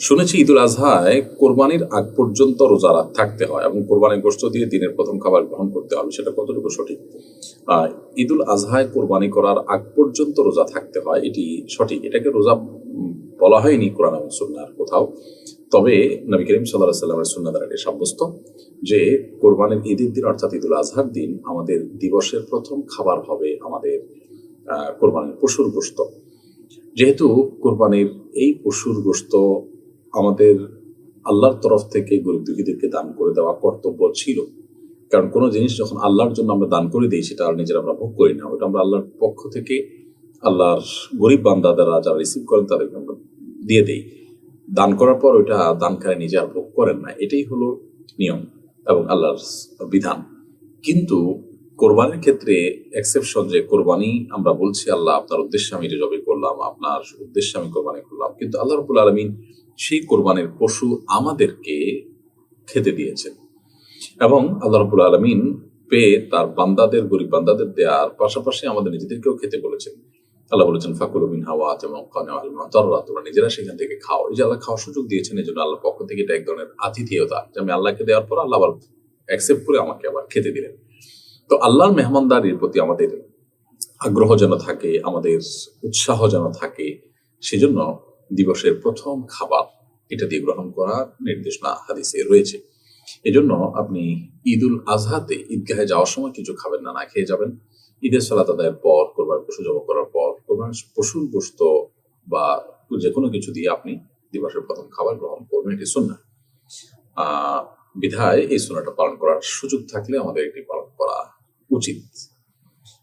শুনেছি ঈদুল আজহায় কোরবানির আগ পর্যন্ত রোজা থাকতে হয় এবং কোরবানির গোস্ত দিয়ে দিনের প্রথম খাবার গ্রহণ করতে হবে, সেটা কতটুকু সঠিক? ঈদুল আজহায় কোরবানি করার আগ পর্যন্ত রোজা থাকতে হয়, এটি সঠিক? এটাকে রোজা বলা হয়নি কোরআন এবং সুন্নার কোথাও। তবে নবী করিম সাল্লাহ সাল্লামের সুন্না দ্বারা এটি সাব্যস্ত যে কোরবানির ঈদের দিন অর্থাৎ ঈদুল আজহার দিন আমাদের দিবসের প্রথম খাবার হবে আমাদের কোরবানির পশুর গোস্ত যেহেতু কোরবানির এই পশুর গোস্ত আমাদের আল্লাহর তরফ থেকে গরিব দুঃখীদেরকে দান করে দেওয়া কর্তব্য ছিল। কারণ কোনো জিনিস যখন আল্লাহর জন্য আমরা দান করে দিই, সেটা আর নিজেরা আমরা ভোগ করি না। ওটা আমরা আল্লাহর পক্ষ থেকে আল্লাহর গরিব বান্দা দ্বারা যারা রিসিভ করেন, তাদেরকে আমরা দিয়ে দেই। দান করার পর ওইটা দানকারী নিজে আর ভোগ করেন না। এটাই হলো নিয়ম এবং আল্লাহর বিধান। কিন্তু কোরবানির ক্ষেত্রে এক্সেপশন যে কোরবানি আমরা বলছি, আল্লাহ আপনার উদ্দেশ্যে আমি এটা করলাম, আপনার উদ্দেশ্যে আমি কোরবানি করলাম। কিন্তু আল্লাহ রবুল আলমিন সেই কোরবানের পশু আমাদেরকে খেতে দিয়েছেন। এবং আল্লাহ রবুল আলমিন পেয়ে তার বান্দাদের, গরিব বান্দাদের দেওয়ার পাশাপাশি আমাদের নিজেদেরকেও খেতে বলেছেন। আল্লাহ বলেছেন, ফাকুল বিন হাওয়া এবং তররা তোমরা নিজেরা সেখান থেকে খাও। এই যে আল্লাহ খাওয়ার সুযোগ দিয়েছেন এই জন্য আল্লাহর পক্ষ থেকে এটা এক ধরনের আতিথেয়তা যে আমি আল্লাহকে দেওয়ার পর আল্লাহ আবার অ্যাকসেপ্ট করে আমাকে আবার খেতে দিলেন। তো আল্লাহর মেহমানদারির প্রতি আমাদের আগ্রহ যেন থাকে, আমাদের উৎসাহ যেন থাকে, সেজন্য দিবসের প্রথম খাবার এটা দিয়ে গ্রহণ করার নির্দেশনা হাদিসে রয়েছে। এজন্য আপনি ঈদুল আজহাতে ঈদগাহে যাওয়ার সময় কিছু খাবেন না না খেয়ে যাবেন। ঈদের সালাত আদায়ের পর কোরবান পশু জব করার পর কোরবান পশুর গোস্ত বা যে কোনো কিছু দিয়ে আপনি দিবসের প্রথম খাবার গ্রহণ করবেন, এটি সুন্না বিধায় এই সুন্নাটা পালন করার সুযোগ থাকলে আমাদের এটি পালন করা উচিত।